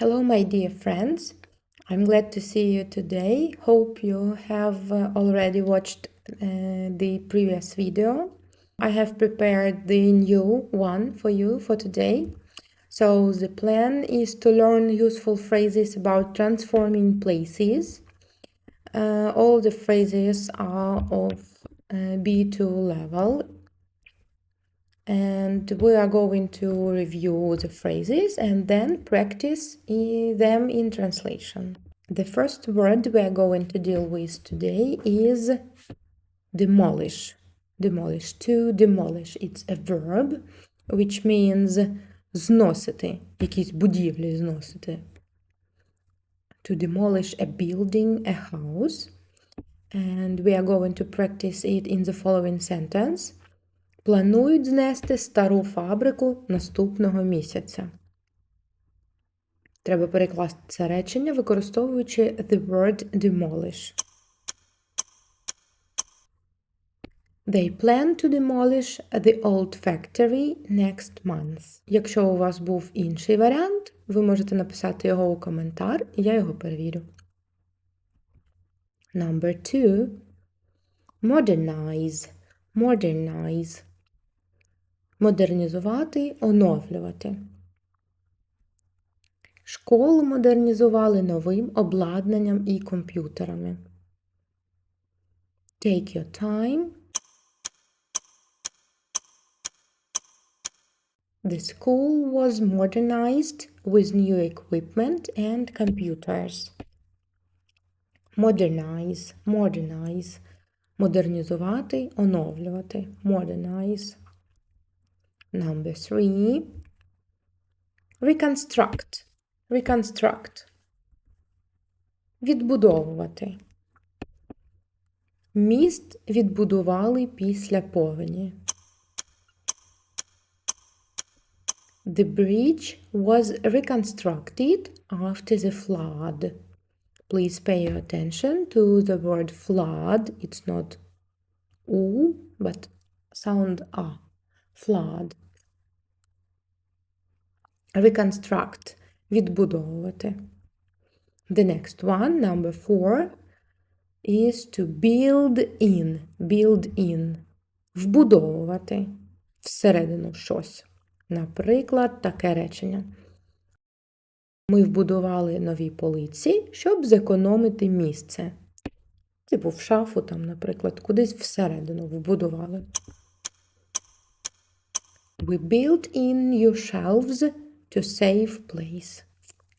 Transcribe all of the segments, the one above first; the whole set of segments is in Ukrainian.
Hello, my dear friends. I'm glad to see you today. Hope you have uh, already watched uh, the previous video. I have prepared the new one for you for today. So, the plan is to learn useful phrases about transforming places. Uh, all the phrases are of uh, B2 level and we are going to review the phrases and then practice i- them in translation. The first word we are going to deal with today is demolish. Demolish. To demolish. It's a verb which means зносити, якісь будівлі зносити. To demolish a building, a house. And we are going to practice it in the following sentence. Планують знести стару фабрику наступного місяця. Треба перекласти це речення, використовуючи the word demolish. They plan to demolish the old factory next month. Якщо у вас був інший варіант, ви можете написати його у коментар, і я його перевірю. Number two. Modernize. Modernize. Модернізувати, оновлювати. Школу модернізували новим обладнанням і комп'ютерами. Take your time. The school was modernized with new equipment and computers. Modernize, modernize. Модернізувати, оновлювати. Modernize. Number three. Reconstruct. Reconstruct. Відбудовувати. Міст відбудували після повені. The bridge was reconstructed after the flood. Please pay your attention to the word flood. It's not u, but sound a. Flood. Reconstruct. Відбудовувати. The next one, number four, is to build in. Build in. Вбудовувати всередину щось. Наприклад, таке речення. Ми вбудували нові полиці, щоб зекономити місце. Типу в шафу, там, наприклад, кудись всередину вбудували. We built in new shelves to save place.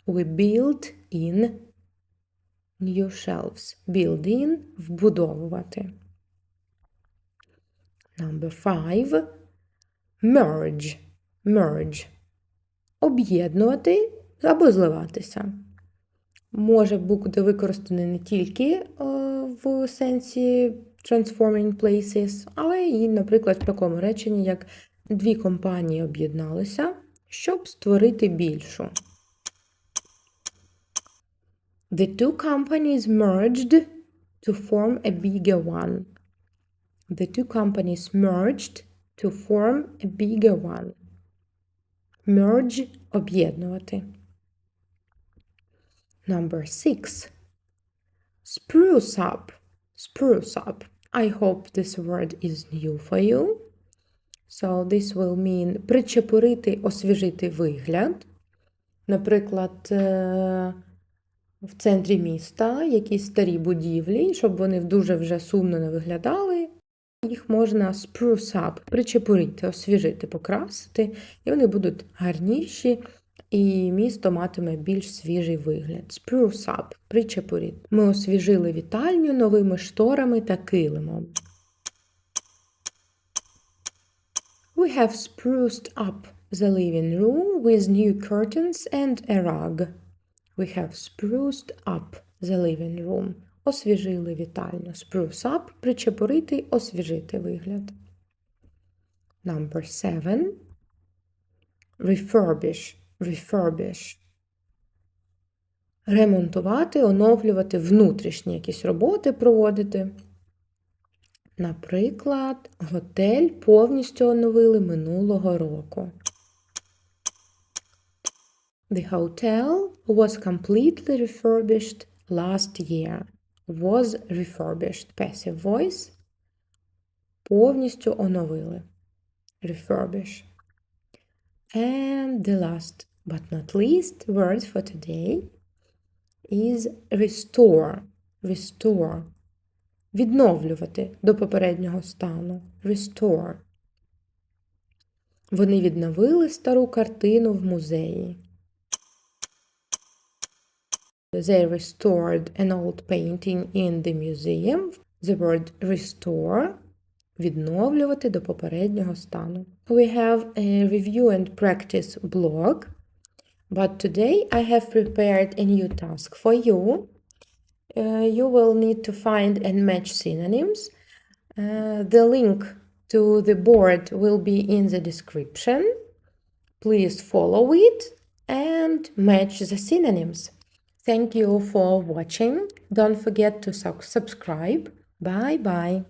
We built in new shelves. Build in – вбудовувати. Number five. Merge. Merge. Об'єднувати або зливатися. Може бути використаний не тільки е, в сенсі transforming places, але і, наприклад, в такому реченні, як дві компанії об'єдналися, щоб створити більшу. The two companies merged to form a bigger one. The two companies merged to form a bigger one. Merge – об'єднувати. Number six. Spruce up. Spruce up. I hope this word is new for you. So this will mean причепурити, освіжити вигляд. Наприклад, е, в центрі міста якісь старі будівлі, щоб вони дуже вже сумно не виглядали. Їх можна spruce up, причепурити, освіжити, покрасити, і вони будуть гарніші, і місто матиме більш свіжий вигляд. Spruce up, причепурити. Ми освіжили вітальню новими шторами та килимом. We have spruced up the living room with new curtains and a rug. We have spruced up the living room. Освіжили вітальню. Spruce up – причепурити, освіжити вигляд. Number seven. Refurbish. Refurbish. Ремонтувати, оновлювати, внутрішні якісь роботи проводити. Наприклад, готель повністю оновили минулого року. The hotel was completely refurbished last year. Was refurbished. Passive voice. Повністю оновили. Refurbish. And the last but not least word for today is restore. Restore. Відновлювати до попереднього стану. Restore. Вони відновили стару картину в музеї. They restored an old painting in the museum. The word restore відновлювати до попереднього стану. We have a review and practice blog, but today I have prepared a new task for you. Uh, you will need to find and match synonyms. Uh, the link to the board will be in the description. Please follow it and match the synonyms. Thank you for watching. Don't forget to sub- subscribe. Bye bye.